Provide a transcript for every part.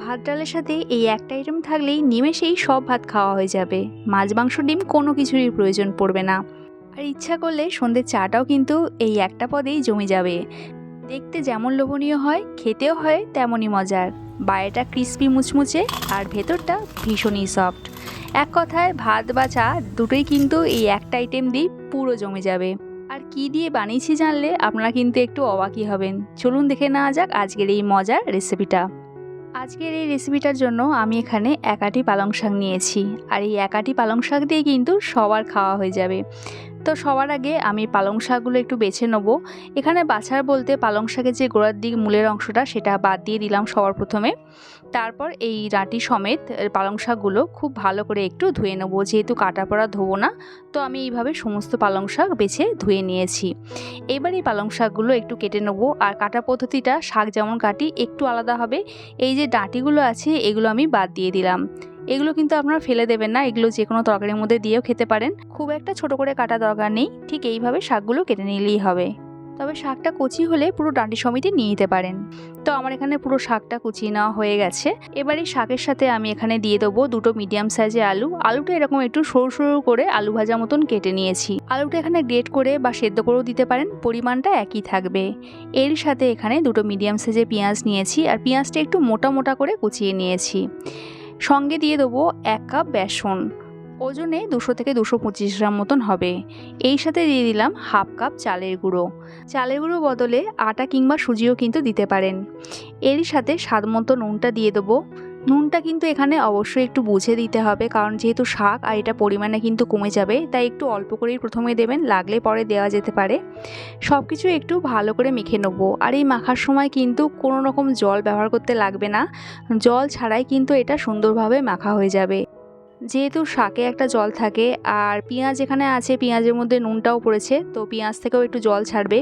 ভাত ডালের সাথে এই একটা আইটেম থাকলেই নিমেষেই সব ভাত খাওয়া হয়ে যাবে। মাছ, মাংস, ডিম কোনো কিছুরই প্রয়োজন পড়বে না। আর ইচ্ছা করলে সন্ধ্যের চাটাও কিন্তু এই একটা পদেই জমে যাবে। দেখতে যেমন লোভনীয় হয়, খেতেও হয় তেমনই মজার। বাইরেটা ক্রিস্পি মুচমুচে আর ভেতরটা ভীষণই সফট এক কথায় ভাত বা চা দুটোই কিন্তু এই একটা আইটেম দিয়ে পুরো জমে যাবে। আর কি দিয়ে বানিয়েছি জানলে আপনারা কিন্তু একটু অবাকই হবেন। চলুন দেখে নেওয়া যাক আজকের এই মজার রেসিপিটা আজকের এই রেসিপিটার জন্য আমি এখানে একাটি পালং শাক নিয়েছি। আর এই একাটি পালং শাক দিয়ে কিন্তু সবার খাওয়া হয়ে যাবে। তো সবার আগে আমি পালং শাকগুলো একটু বেছে নেব। এখানে বাছার বলতে পালং শাকের যে গোড়ার দিক মূলের অংশটা, সেটা বাদ দিয়ে দিলাম সবার প্রথমে। তারপর এই রাঁটি সমেত পালং শাকগুলো খুব ভালো করে একটু ধুয়ে নেব, যেহেতু কাটা পড়া ধোবো না, তো আমি এইভাবে সমস্ত পালং শাক বেছে ধুয়ে নিয়েছি। এবার এই পালং শাকগুলো একটু কেটে নেব, আর কাটা পদ্ধতিটা শাক যেমন কাটি একটু আলাদা হবে। এই যে ডাঁটিগুলো আছে, এগুলো আমি বাদ দিয়ে দিলাম। এগুলো কিন্তু আপনারা ফেলে দেবেন না, এগুলো যে কোনো তরকারির মধ্যে দিয়েও খেতে পারেন। খুব একটা ছোট করে কাটা দরকার নেই, ঠিক এইভাবে শাকগুলো কেটে নিলেই হবে। তবে শাকটা কুচি হলে পুরো ডাঁটি সমিতি নিয়ে নিতে পারেন। তো আমার এখানে পুরো শাকটা কুচিয়ে নেওয়া হয়ে গেছে। এবার এই শাকের সাথে আমি এখানে দিয়ে দেবো দুটো মিডিয়াম সাইজের আলু। আলুটা এরকম একটু সরু সরু করে আলু ভাজা মতন কেটে নিয়েছি। আলুটা এখানে গ্রেট করে বা সেদ্ধ করেও দিতে পারেন, পরিমাণটা একই থাকবে। এর সাথে এখানে দুটো মিডিয়াম সাইজের পেঁয়াজ নিয়েছি, আর পেঁয়াজটা একটু মোটা মোটা করে কুচিয়ে নিয়েছি। সঙ্গে দিয়ে দেবো এক কাপ বেসন। ওজনে দুশো থেকে দুশো পঁচিশ গ্রাম মতন হবে। এই সাথে দিয়ে দিলাম হাফ কাপ চালের গুঁড়ো। চালের গুঁড়ো বদলে আটা কিংবা সুজিও কিন্তু দিতে পারেন। এরই সাথে স্বাদ মতো নুনটা দিয়ে দেবো। নুনটা কিন্তু এখানে অবশ্যই একটু বুঝে দিতে হবে, কারণ যেহেতু শাক আর এটা পরিমাণে কিন্তু কমে যাবে, তাই একটু অল্প করেই প্রথমে দেবেন, লাগলে পরে দেওয়া যেতে পারে। সব কিছু একটু ভালো করে মেখে নেব, আর এই মাখার সময় কিন্তু কোনো রকম জল ব্যবহার করতে লাগবে না। জল ছাড়াই কিন্তু এটা সুন্দরভাবে মাখা হয়ে যাবে। যেহেতু শাকে একটা জল থাকে আর পেঁয়াজ এখানে আছে, পেঁয়াজের মধ্যে নুনটাও পড়েছে, তো পেঁয়াজ থেকেও একটু জল ছাড়বে।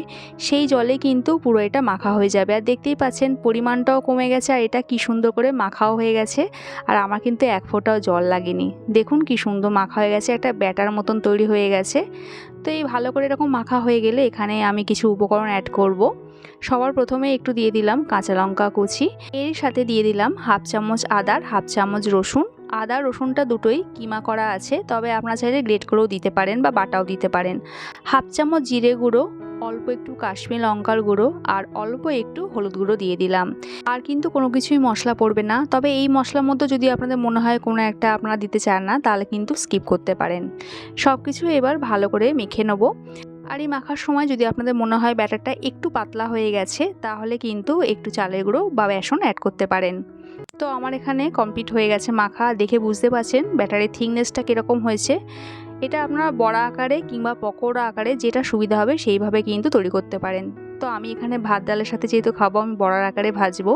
সেই জলে কিন্তু পুরো এটা মাখা হয়ে যাবে। আর দেখতেই পাচ্ছেন পরিমাণটাও কমে গেছে আর এটা কি সুন্দর করে মাখাও হয়ে গেছে। আর আমার কিন্তু এক ফোঁটাও জল লাগেনি। দেখুন কি সুন্দর মাখা হয়ে গেছে, একটা ব্যাটার মতন তৈরি হয়ে গেছে। তো এই ভালো করে এরকম মাখা হয়ে গেলে এখানে আমি কিছু উপকরণ অ্যাড করব। সবার প্রথমে একটু দিয়ে দিলাম কাঁচা লঙ্কা কুচি। এর সাথে দিয়ে দিলাম হাফ চামচ আদার হাফ চামচ রসুন। আদা, রসুনটা দুটোই কিমা করা আছে, তবে আপনারা চাইলে গ্রেট করেও দিতে পারেন বা বাটাও দিতে পারেন। হাফ চামচ জিরে গুঁড়ো, অল্প একটু কাশ্মীর লঙ্কার গুঁড়ো আর অল্প একটু হলুদ গুঁড়ো দিয়ে দিলাম। আর কিন্তু কোনো কিছুই মশলা পড়বে না, তবে এই মশলার মধ্যে যদি আপনাদের মনে হয় কোনো একটা আপনারা দিতে চান না, তাহলে কিন্তু স্কিপ করতে পারেন। সব কিছু এবার ভালো করে মেখে নেব। আর এই মাখার সময় যদি আপনাদের মনে হয় ব্যাটারটা একটু পাতলা হয়ে গেছে, তাহলে কিন্তু একটু চালের গুঁড়ো বা বেসন অ্যাড করতে পারেন। তো আমার এখানে কমপ্লিট হয়ে গেছে মাখা। দেখে বুঝতে পারছেন ব্যাটারের থিকনেসটা কীরকম হয়েছে। এটা আপনারা বড়া আকারে কিংবা পকোড়া আকারে যেটা সুবিধা হবে সেইভাবে কিন্তু তৈরি করতে পারেন। তো আমি এখানে ভাত ডালের সাথে যেহেতু খাব, আমি বড়ার আকারে ভাজবো।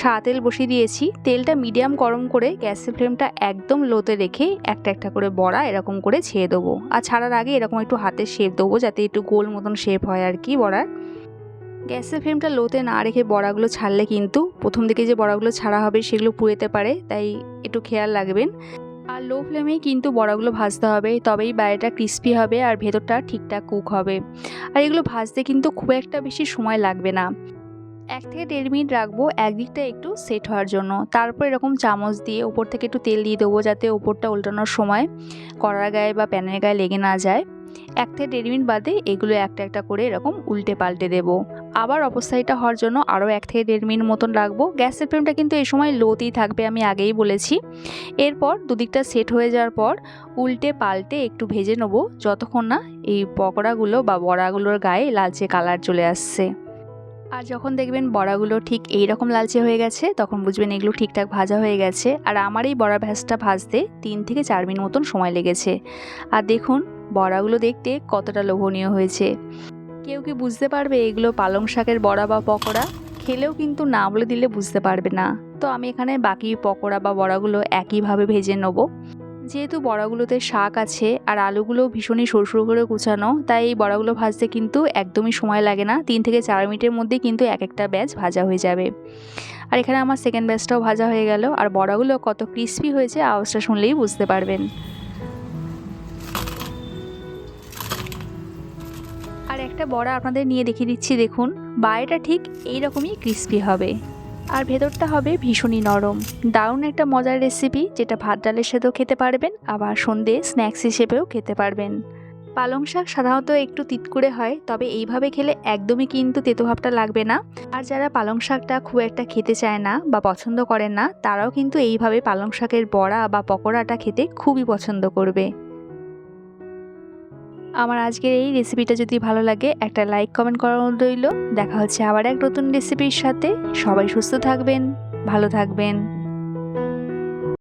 সাদা তেল বসিয়ে দিয়েছি। তেলটা মিডিয়াম গরম করে গ্যাসের ফ্লেমটা একদম লোতে রেখে একটা একটা করে বড়া এরকম করে ছেড়ে দেবো। আর ছাড়ার আগে এরকম একটু হাতে শেপ দেবো যাতে একটু গোল মতন শেপ হয় আর কি বড়ার। গ্যাসের ফ্লেমটা লোতে না রেখে বড়াগুলো ছাড়লে কিন্তু প্রথম দিকে যে বড়াগুলো ছাড়া হবে সেগুলো পুড়েতে পারে, তাই একটু খেয়াল রাখবেন। আর লো ফ্লেমেই কিন্তু বড়াগুলো ভাজতে হবে, তবেই বাইরেটা ক্রিস্পি হবে আর ভেতরটা ঠিকঠাক কুক হবে। আর এগুলো ভাজতে কিন্তু খুব একটা বেশি সময় লাগবে না। এক থেকে দেড় মিনিট রাখব, একদিকটা একটু সেট হওয়ার জন্য। তারপর এরকম চামচ দিয়ে ওপর থেকে একটু তেল দিয়ে দেবো যাতে ওপরটা উল্টানোর সময় কড়ার গায়ে বা প্যানের গায়ে লেগে না যায়। এক থেকে দেড় মিনিট বাদে এগুলো একটা একটা করে এরকম উল্টে পাল্টে দেব। আবার অবস্থাটা হওয়ার জন্য আরও এক থেকে দেড় মিনিট মতন রাখব। গ্যাসের ফ্লেমটা কিন্তু এই সময় লোতেই থাকবে, আমি আগেই বলেছি। এরপর দুদিকটা সেট হয়ে যাওয়ার পর উল্টে পাল্টে একটু ভেজে নেব, যতক্ষণ না এই পকোড়াগুলো বা বড়াগুলোর গায়ে লালচে কালার চলে আসছে। আর যখন দেখবেন বড়াগুলো ঠিক এই রকম লালচে হয়ে গেছে, তখন বুঝবেন এগুলো ঠিকঠাক ভাজা হয়ে গেছে। আর আমার এই বড়া ভ্যাসটা ভাজতে তিন থেকে চার মিনিট মতন সময় লেগেছে। আর দেখুন বড়াগুলো দেখতে কতটা লোভনীয় হয়েছে। কেউ কি বুঝতে পারবে এগুলো পালং শাকের বড়া বা পকোড়া? খেলেও কিন্তু না বলে দিলে বুঝতে পারবে না। তো আমি এখানে বাকি পকোড়া বা বড়াগুলো একইভাবে ভেজে নেব। যেহেতু বড়াগুলোতে শাক আছে আর আলুগুলো ভীষণই সরু সরু করে কুচানো, তাই এই বড়াগুলো ভাজতে কিন্তু একদমই সময় লাগে না। তিন থেকে চার মিনিটের মধ্যে কিন্তু এক একটা ব্যাচ ভাজা হয়ে যাবে। আর এখানে আমার সেকেন্ড ব্যাচটাও ভাজা হয়ে গেল। আর বড়াগুলো কত ক্রিস্পি হয়েছে, আওয়াজটা শুনলেই বুঝতে পারবেন। আর একটা বড়া আপনাদের নিয়ে দেখিয়ে দিচ্ছি, দেখুন। বাইরেটা ঠিক এই রকমই ক্রিস্পি হবে। আর ভেতরটা হবে ভীষণই নরম। দারুণ একটা মজার রেসিপি যেটা ভাত ডালের সাথেও খেতে পারবেন, আবার সন্ধে স্ন্যাক্স হিসেবেও খেতে পারবেন। পালং শাক সাধারণত একটু তিতকুড়ে হয়, তবে এইভাবে খেলে একদমই কিন্তু তেতো ভাবটা লাগবে না। আর যারা পালং শাকটা খুব একটা খেতে চায় না বা পছন্দ করেন না, তারাও কিন্তু এইভাবে পালং শাকের বড়া বা পকোড়াটা খেতে খুবই পছন্দ করবে। আমার আজকের এই রেসিপিটা যদি ভালো লাগে, একটা লাইক কমেন্ট করার রইল। দেখা হচ্ছে আবার এক নতুন রেসিপির সাথে। সবাই সুস্থ থাকবেন, ভালো থাকবেন।